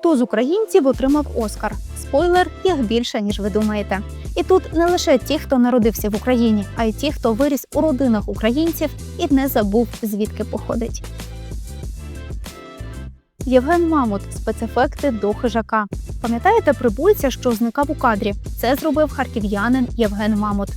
Хто з українців отримав Оскар? Спойлер, їх більше ніж ви думаєте. І тут не лише ті, хто народився в Україні, а й ті, хто виріс у родинах українців і не забув звідки походить. Євген Мамут спецефекти до хижака. Пам'ятаєте прибульця, що зникав у кадрі? Це зробив харків'янин Євген Мамут.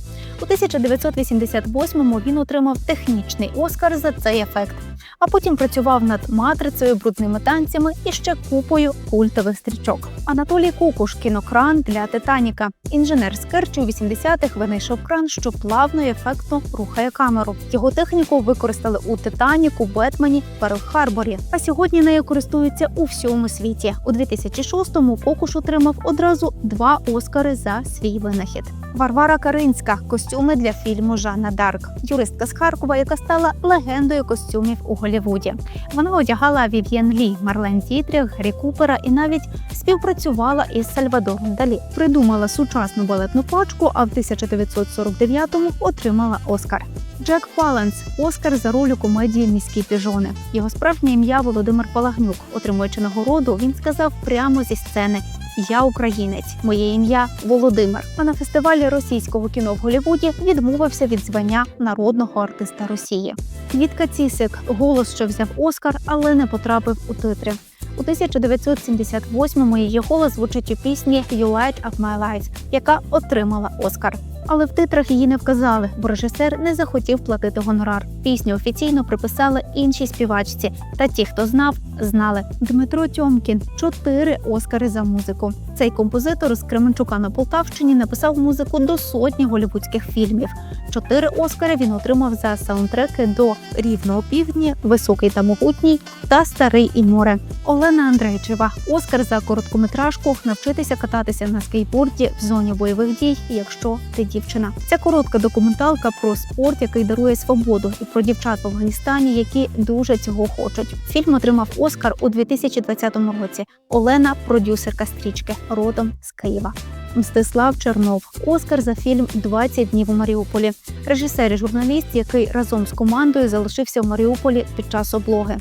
У 1988-му він отримав технічний оскар за цей ефект, а потім працював над матрицею, брудними танцями і ще купою культових стрічок. Анатолій Кукуш кінокран для Титаніка. Інженер з Керчі у 80-х винайшов кран, що плавно і ефектно рухає камеру. Його техніку використали у Титаніку, Бетмені, Перл-Харборі. А сьогодні нею користуються у всьому світі. У 2006-му Кукуш отримав одразу два оскари за свій винахід. Варвара Каринська костюми для фільму Жанна Дарк, юристка з Харкова, яка стала легендою костюмів у Голлівуді. Вона одягала Вів'єн Лі, Марлен Дітріх, Гаррі Купера і навіть співпрацювала із Сальвадором Далі. Придумала сучасну балетну пачку, а в 1949-му отримала Оскар. Джек Паленс Оскар за роль у комедії Міські піжони. Його справжнє ім'я Володимир Палагнюк. Отримуючи нагороду, він сказав прямо зі сцени. Я українець, моє ім'я Володимир. А на фестивалі російського кіно в Голлівуді відмовився від звання народного артиста Росії. Вітка Цісик голос, що взяв Оскар, але не потрапив у титри. У 1978-му її голос звучить у пісні «You Light Up My Life», яка отримала Оскар. Але в титрах її не вказали, бо режисер не захотів платити гонорар. Пісню офіційно приписали іншій співачці. Та ті, хто знав, знали. Дмитро Тьомкін чотири оскари за музику. Цей композитор з Кременчука на Полтавщині написав музику до сотні голівудських фільмів. Чотири оскари він отримав за саундтреки до Рівного півдні, Високий та могутній та Старий і море. Олена Андрейчева Оскар за короткометражку навчитися кататися на скейтборді в зоні бойових дій, якщо ти дівчина. Ця коротка документалка про спорт, який дарує свободу, і про дівчат в Афганістані, які дуже цього хочуть. Фільм отримав Оскар у 2020 році. Олена продюсерка стрічки, родом з Києва. Мстислав Чернов, Оскар за фільм «20 днів у Маріуполі. Режисер і журналіст, який разом з командою залишився в Маріуполі під час облоги.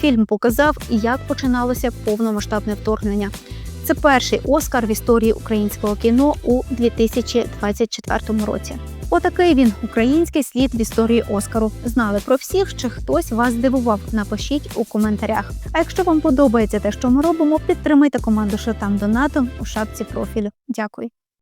Фільм показав, як починалося повномасштабне вторгнення. Це перший Оскар в історії українського кіно у 2024 році. Отакий він український слід в історії Оскару. Знали про всіх, чи хтось вас здивував? Напишіть у коментарях. А якщо вам подобається те, що ми робимо, підтримайте команду Шатам там донатом у шапці профілю. Дякую.